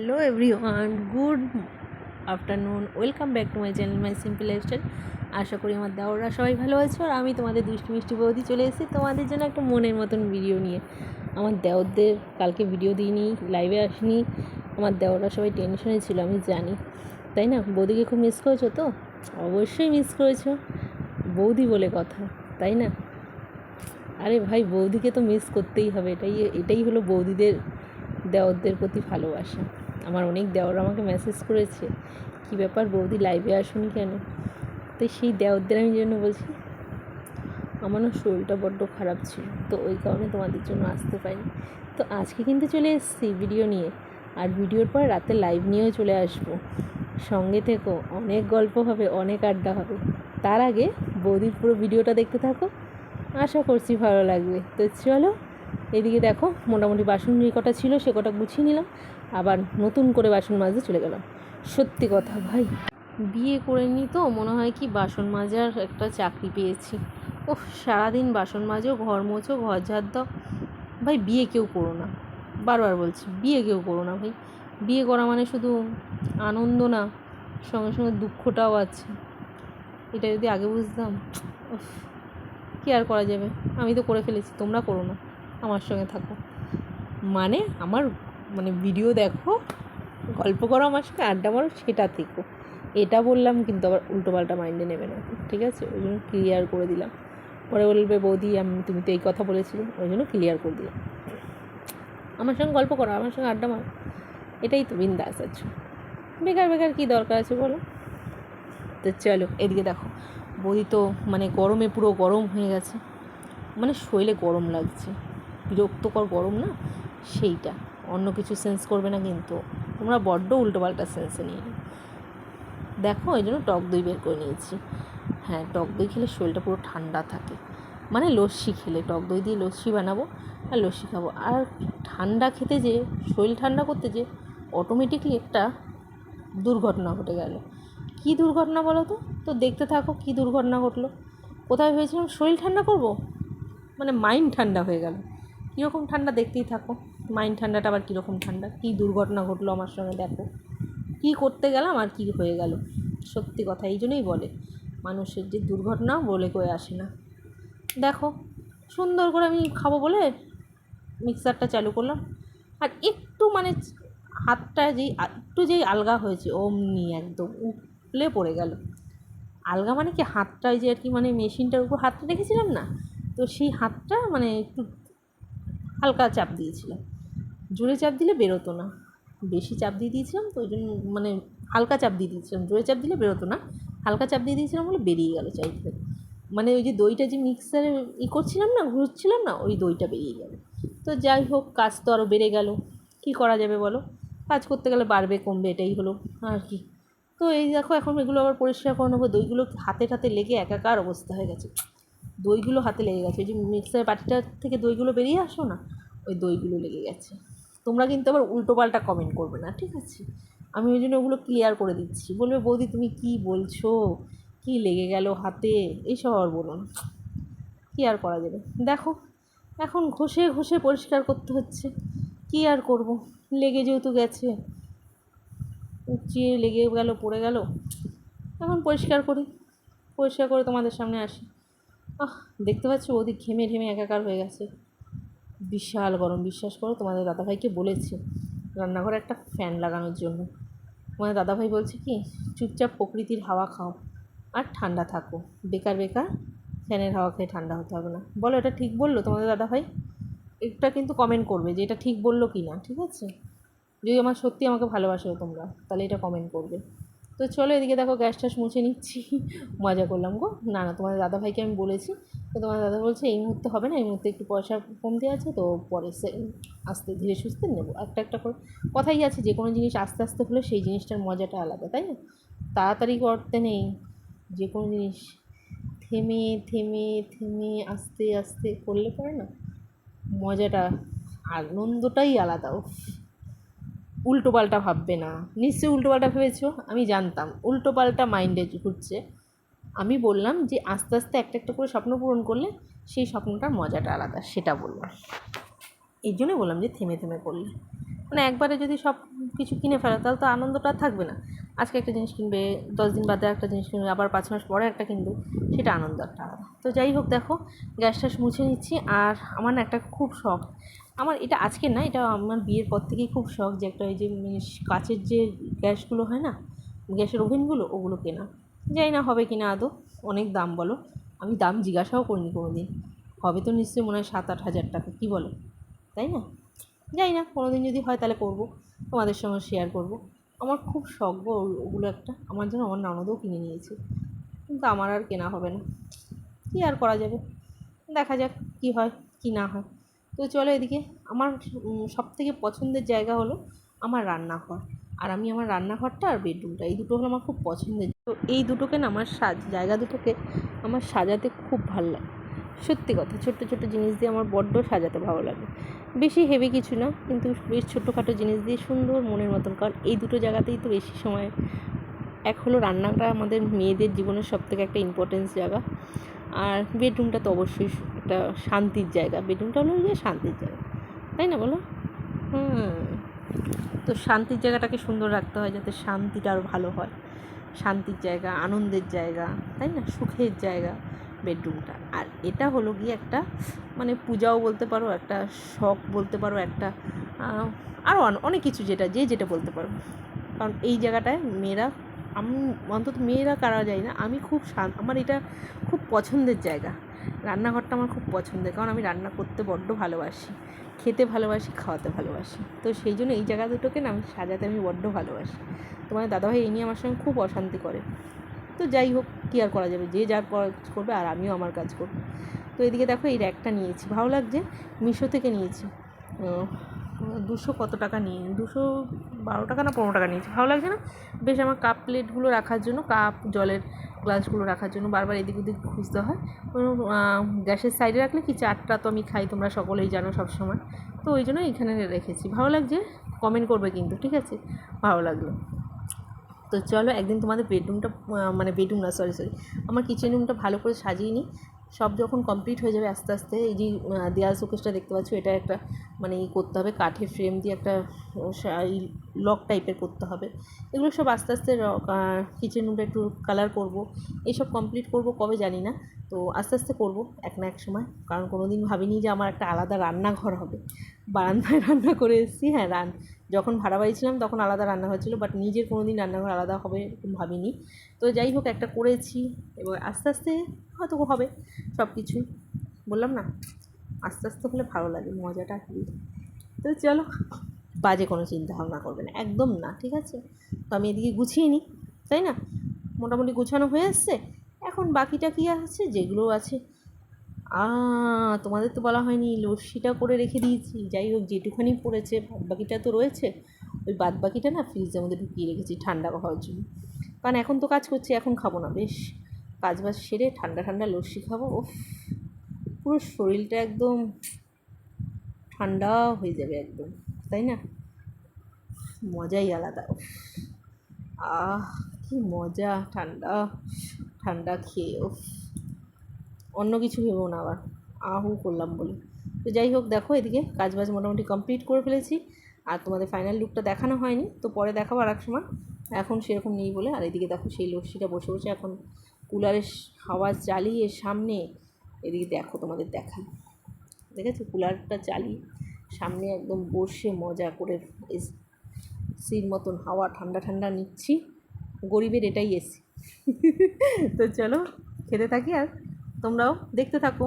Hello everyone good afternoon welcome back to my channel my simple lifestyle আশা করি আমার দাওরা সবাই ভালো আছো আর আমি তোমাদের দুষ্টু মিষ্টি বৌদি চলে এসেছি তোমাদের জন্য একটা মনের মতন ভিডিও নিয়ে। আমার দেওরদের কালকে ভিডিও দিইনি লাইভে আসিনি। আমার দেওরা সবাই টেনশনে ছিল, আমি জানি। তাই না? বৌদিকে খুব মিস করেছ তো? অবশ্যই মিস করেছ। বৌদি বলে কথা, তাই না? আরে ভাই, বৌদিকে তো মিস করতেই হবে। এটাই এটাই হলো বৌদিদের, দেওরদের প্রতি ভালোবাসা। আমার অনেক দেওর আমাকে মেসেজ করেছে, কী ব্যাপার বৌদি লাইভে আসুন কেন? তো সেই দেওরদের আমি জন্য বলছি, আমার না শরীরটা বড্ড খারাপ ছিল, তো ওই কারণে তোমাদের জন্য আসতে পারিনি। তো আজকে কিন্তু চলে এসেছি ভিডিও নিয়ে, আর ভিডিওর পর রাতে লাইভ নিয়েও চলে আসব। সঙ্গে থেকো, অনেক গল্প হবে, অনেক আড্ডা হবে। তার আগে বৌদির পুরো ভিডিওটা দেখতে থাকো, আশা করছি ভালো লাগবে। তো চলো, এদিকে দেখো, মোটামুটি বাসন যে কটা ছিল সে কটা গুছিয়ে নিলাম। আবার নতুন করে বাসন মাজতে চলে গেলাম। সত্যি কথা ভাই। বিয়ে করে নি তো, মনে হয় কি বাসন মাজার একটা চাকরি পেয়েছি। ও সারাদিন বাসন মাজো, ঘর মোছো, ঘর ঝাড় দাও। ভাই, বিয়ে কেউ করো না। বারবার বলছি, বিয়ে কেউ করো না ভাই। বিয়ে করা মানে শুধু আনন্দ না, সঙ্গে সঙ্গে দুঃখটাও আছে। এটা যদি আগে বুঝতাম কী আর করা যাবে? আমি তো করে ফেলেছি, তোমরা করো না। আমার সঙ্গে থাকো। মানে আমার মানে ভিডিও দেখো, গল্প করো আমার সঙ্গে, আড্ডা মারো, সেটা থেকো। এটা বললাম কিন্তু আবার উল্টোপাল্টা মাইন্ডে নেবে না। ঠিক আছে? ওই জন্য ক্লিয়ার করে দিলাম। পরে বলবে, বৌদি, আমি, তুমি তো এই কথা বলেছিলে। ওই জন্য ক্লিয়ার করে দিলাম। আমার সঙ্গে গল্প করো, আমার সঙ্গে আড্ডা মারো। এটাই তো বিন্দাস আছো। বেকার বেকার কী দরকার আছে বলো? তো চলো, এদিকে দেখো। বৌদি তো মানে গরমে পুরো গরম হয়ে গেছে। মানে শরীরে গরম লাগছে। বিরক্তকর গরম না? সেইটা। অন্য কিছু সেন্স করবে না কিন্তু। তোমরা বড্ড উল্টোপাল্টা সেন্সে নিয়ে। দেখো, এই জন্য টক দই বের করে নিয়েছি। হ্যাঁ টক দই খেলে শরীরটা পুরো ঠান্ডা থাকে। মানে লস্যি খেলে, টক দই দিয়ে লস্যি বানাবো আর লস্যি খাব। আর ঠান্ডা খেতে যে, শরীর ঠান্ডা করতে যে অটোমেটিকলি একটা দুর্ঘটনা ঘটে গেল। কী দুর্ঘটনা বলো তো তো দেখতে থাকো কী দুর্ঘটনা ঘটলো। কোথায় ভেবেছিলাম শরীর ঠান্ডা করব? মানে মাইন্ড ঠান্ডা হয়ে গেল। কীরকম ঠান্ডা দেখতেই থাকো। মাইন্ড ঠান্ডাটা আবার কীরকম ঠান্ডা? কী দুর্ঘটনা ঘটলো আমার সঙ্গে, দেখো। কী করতে গেলাম আর কী হয়ে গেল? সত্যি কথা, এই জন্যই বলে, মানুষের যে দুর্ঘটনা বলে কয়ে আসে না। দেখো, সুন্দর করে আমি খাব বলে মিক্সারটা চালু করলাম। আর একটু মানে হাতটা যেই, একটু যেই আলগা হয়েছে, অমনি একদম উপলে পড়ে গেল। আলগা মানে কি হাতটা যে আর কি মানে মেশিনটার উপর হাতটা রেখেছিলাম না? তো সেই হাতটা মানে একটু হালকা চাপ দিয়েছিলাম। জোরে চাপ দিলে বেরোতো না। বেশি চাপ দিয়ে দিয়েছিলাম তো ওই জন্য মানে হালকা চাপ দিয়ে দিয়েছিলাম। জোরে চাপ দিলে বেরোতো না। হালকা চাপ দিয়ে দিয়েছিলাম বলে বেরিয়ে গেল চাইতে মানে ওই যে দইটা যে মিক্সারে ই করছিলাম না, ঘুরছিলাম না, ওই দইটা বেরিয়ে গেল। তো যাই হোক, কাজ তো আরও বেড়ে গেল। কী করা যাবে বলো? কাজ করতে গেলে বাড়বে, কমবে, এটাই হলো। আর কি। তো এই দেখো, এখন এগুলো আবার পরিষ্কার করে নেব। দইগুলো হাতে হাতে লেগে একাকার অবস্থা হয়ে গেছে। দইগুলো হাতে লেগে গেছে। ওই যে মিক্সার বাটিটা থেকে দইগুলো বেরিয়ে আসো না, ওই দইগুলো লেগে গেছে। তোমরা কিন্তু আবার উল্টোপাল্টা কমেন্ট করবে না, ঠিক আছে? আমি ওই জন্য ওগুলো ক্লিয়ার করে দিচ্ছি। বলবে, বৌদি, তুমি কী বলছো? কী লেগে গেল হাতে? এইসব আর বলো না। কী আর করা যাবে? দেখো, এখন ঘষে ঘষে পরিষ্কার করতে হচ্ছে। কী আর করব? লেগে যেহেতু গেছে। উঁচিয়ে লেগে গেল, পড়ে গেল। এখন পরিষ্কার করি। পরিষ্কার করে তোমাদের সামনে আসি। আহ, দেখতে পাচ্ছ ওদিক ঘেমে ঘেমে একাকার হয়ে গেছে। বিশাল গরম, বিশ্বাস করো তোমাদের দাদাভাইকে বলেছে, রান্নাঘরে একটা ফ্যান লাগানোর জন্য। তোমাদের দাদাভাই বলছে কি, চুপচাপ প্রকৃতির হাওয়া খাও আর ঠান্ডা থাকো। বেকার বেকার ফ্যানের হাওয়া খেয়ে ঠান্ডা হতে হবে না। বলো, এটা ঠিক বলল তোমাদের দাদাভাই? এটা কিন্তু কমেন্ট করবে যে এটা ঠিক বলল কি না, ঠিক আছে? যদি আমার সত্যি আমাকে ভালোবাসো তোমরা, তাহলে এটা কমেন্ট করবে। তো চলো এদিকে দেখো গ্যাস ট্যাস মুছে নিচ্ছি, মজা করলাম গো। না না, তোমাদের দাদাভাইকে আমি বলেছি তো তোমার দাদা বলছে, এই মুহূর্তে হবে না, এই মুহূর্তে একটু পয়সা কম কমতে আছে, তো পরে সে আস্তে ধীরে সুস্থে নেব। একটা একটা করে কথাই আছে, যে কোনো জিনিস আস্তে আস্তে হলে সেই জিনিসটার মজাটা আলাদা, তাই না? তাড়াতাড়ি করতে নেই, যে কোনো জিনিস থেমে থেমে থেমে, আস্তে আস্তে করলে পরে না। মজাটা, আনন্দটাই আলাদা, উফ। উল্টোপাল্টা ভাববে না। নিশ্চয়ই উল্টোপাল্টা ভেবেছো? আমি জানতাম। উল্টোপাল্টা মাইন্ডে ঘুরছে। আমি বললাম যে আস্তে আস্তে একটা একটা করে স্বপ্ন পূরণ করলে সেই স্বপ্নটার মজাটা আলাদা, সেটা বললাম। এই জন্যই বললাম যে থেমে থেমে করলে। মানে একবারে যদি সব কিছু কিনে ফেলো, তাহলে তো আনন্দটা থাকবে না। আজকে একটা জিনিস কিনবে, দশ দিন বাদে একটা জিনিস কিনবে, আবার পাঁচ মাস পরে একটা কিনবে, সেটা আনন্দ একটা আলাদা। তো যাই হোক দেখো, গ্যাস ট্যাস মুছে নিচ্ছি, আর আমার না একটা খুব শখ। আমার এটা আজকে না, এটা আমার বিয়ের পর থেকেই খুব শখ যে একটা ওই যে মানে কাচের যে গ্যাসগুলো হয় না, গ্যাসের ওভেনগুলো, ওগুলো কেনা। জানি না হবে কি না আদৌ। অনেক দাম বলো। আমি দাম জিজ্ঞাসাও করিনি কোনো দিন হবে তো নিশ্চয়ই মনে হয় সাত আট হাজার টাকা, কী বলো? তাই না? যাই না কোনো দিন যদি হয় তাহলে করব। তোমাদের সঙ্গে শেয়ার করব। আমার খুব শখ গো ওগুলো একটা। আমার জন্য আমার ননদও কিনে নিয়েছে। কিন্তু আমার আর কেনা হবে না। কী আর করা যাবে? দেখা যাক কী হয়, কী না হয়। তো চলো এদিকে। আমার সব থেকে পছন্দের জায়গা হলো আমার রান্নাঘর। আর আমি আমার রান্নাঘরটা আর বেডরুমটা এই দুটো হলো আমার খুব পছন্দের তো এই দুটোকে না আমার সাজ, জায়গা দুটোকে আমার সাজাতে খুব ভালো লাগে। সত্যি কথা, ছোট্ট ছোট্ট জিনিস দিয়ে আমার বড্ড সাজাতে ভালো লাগে। বেশি হেভি কিছু না, কিন্তু বেশ ছোটোখাটো জিনিস দিয়ে সুন্দর মনের মতন, কারণ এই দুটো জায়গাতেই তো বেশি সময় এক হলো রান্নাটা আমাদের মেয়েদের জীবনের সব থেকে একটা ইম্পর্টেন্স জায়গা, আর বেডরুমটা তো অবশ্যই একটা শান্তির জায়গা। বেডরুমটা হলো গিয়ে শান্তির জায়গা, তাই না বলো? হুম, তো শান্তির জায়গাটাকে সুন্দর রাখতে হয় যাতে শান্তিটা আরও ভালো হয়। শান্তির জায়গা, আনন্দের জায়গা, তাই না? সুখের জায়গা বেডরুমটা। আর এটা হলো গিয়ে একটা মানে পূজাও বলতে পারো, একটা শখ বলতে পারো, একটা আরও অনেক কিছু যেটা, যে যেটা বলতে পারো। কারণ এই জায়গাটায় মেয়েরা আমি, অন্তত মেয়েরা কারা যায় না, আমি খুব আমার এটা খুব পছন্দের জায়গা। রান্নাঘরটা আমার খুব পছন্দের, কারণ আমি রান্না করতে বড্ড ভালোবাসি। খেতে ভালোবাসি, খাওয়াতে ভালোবাসি। তো সেই জন্য এই জায়গা দুটোকে না আমি সাজাতে আমি বড্ড ভালোবাসি। তোমার দাদাভাই এই নিয়ে আমার সঙ্গে খুব অশান্তি করে। তো যাই হোক, কী আর করা যাবে? যে যার কাজ করবে আর আমিও আমার কাজ করব। তো এদিকে দেখো এই র্যাকটা নিয়েছি। ভালো লাগছে? মিশো থেকে নিয়েছি। দুশো কত টাকা নিয়ে? দুশো বারো টাকা না পনেরো টাকা নিয়েছি? ভালো লাগছে না? বেশ, আমার কাপ প্লেটগুলো রাখার জন্য, কাপ, জলের গ্লাসগুলো রাখার জন্য বারবার এদিক ওদিক খুঁজতে হয়। গ্যাসের সাইডে রাখলে কি চারটা তো আমি খাই, তোমরা সকলেই জানো সব সময় তো ওই জন্য এখানে রেখেছি। ভালো লাগছে? কমেন্ট করবে কিন্তু, ঠিক আছে? ভালো লাগল। তো চলো, একদিন তোমাদের বেডরুমটা মানে বেডরুম না সরি সরি আমার কিচেন রুমটা ভালো করে সাজিয়ে নিই। সব যখন কমপ্লিট হয়ে যাবে আস্তে আস্তে, এই যে দেয়াল শোকেসটা দেখতে পাচ্ছ, এটা একটা মানে ই করতে হবে, কাঠের ফ্রেম দিয়ে একটা লক টাইপের করতে হবে। এগুলো সব আস্তে আস্তে কিচেন রুমটা একটু কালার করব। এইসব কমপ্লিট করব কবে জানি না। তো আস্তে আস্তে করব এক না এক সময়। কারণ কোনো দিন ভাবিনি যে আমার একটা আলাদা রান্নাঘর হবে। বারান্দায় রান্না করে এসেছি হ্যাঁ রান, যখন ভাড়া বাড়ি ছিলাম তখন আলাদা রান্না ছিল বাট নিজের কোনো দিন রান্নাঘর আলাদা হবে এরকম ভাবিনি। তো যাই হোক, একটা করেছি। এবার আস্তে আস্তে হয়তো হবে সব কিছুই বললাম না, আস্তে আস্তে হলে ভালো লাগে, মজাটা। তো চলো। বাজে কোনো চিন্তা ভাবনা করবে না, একদম না, ঠিক আছে? তো আমি এদিকে গুছিয়ে নিই, তাই না? মোটামুটি গুছানো হয়ে আসছে, এখন বাকিটা কি আছে? যেগুলো আছে। তোমাদের তো বলা হয়নি লস্যিটা করে রেখে দিয়েছি, যাই হোক, যেটুখানি পড়েছে বাদ বাকিটা তো রয়েছে। ওই বাদ বাকিটা না ফ্রিজের মধ্যে ঢুকিয়ে রেখেছি ঠান্ডা হওয়ার জন্য। কারণ এখন তো কাজ করছি, এখন খাব না, বেশ। কাজ বাজ সেরে ঠান্ডা ঠান্ডা লস্যি খাব ও পুরো শরীরটা একদম ঠান্ডা হয়ে যাবে একদম। তাই না? মজাই আলাদা। আহ, কি মজা, ঠান্ডা ঠান্ডা খেয়ে অন্য কিছু ভেবো না আবার। আহু করলাম বলে। তো যাই হোক, দেখো এদিকে কাজ বাজ মোটামুটি কমপ্লিট করে ফেলেছি। আর তোমাদের ফাইনাল লুকটা দেখানো হয়নি, তো পরে দেখাবো আর এক সময় এখন সেরকম নেই বলে। আর এদিকে দেখো সেই লস্যিটা বসে বসে এখন কুলারের হাওয়া চালিয়ে সামনে এদিকে দেখো তোমাদের দেখাই। দেখেছ? কুলারটা চালিয়ে সামনে একদম বসে মজা করে সির মতন হাওয়া ঠান্ডা ঠান্ডা নিচ্ছি। গরিবের এটাই এসি তো চলো, খেতে থাকি আর তোমরাও দেখতে থাকো।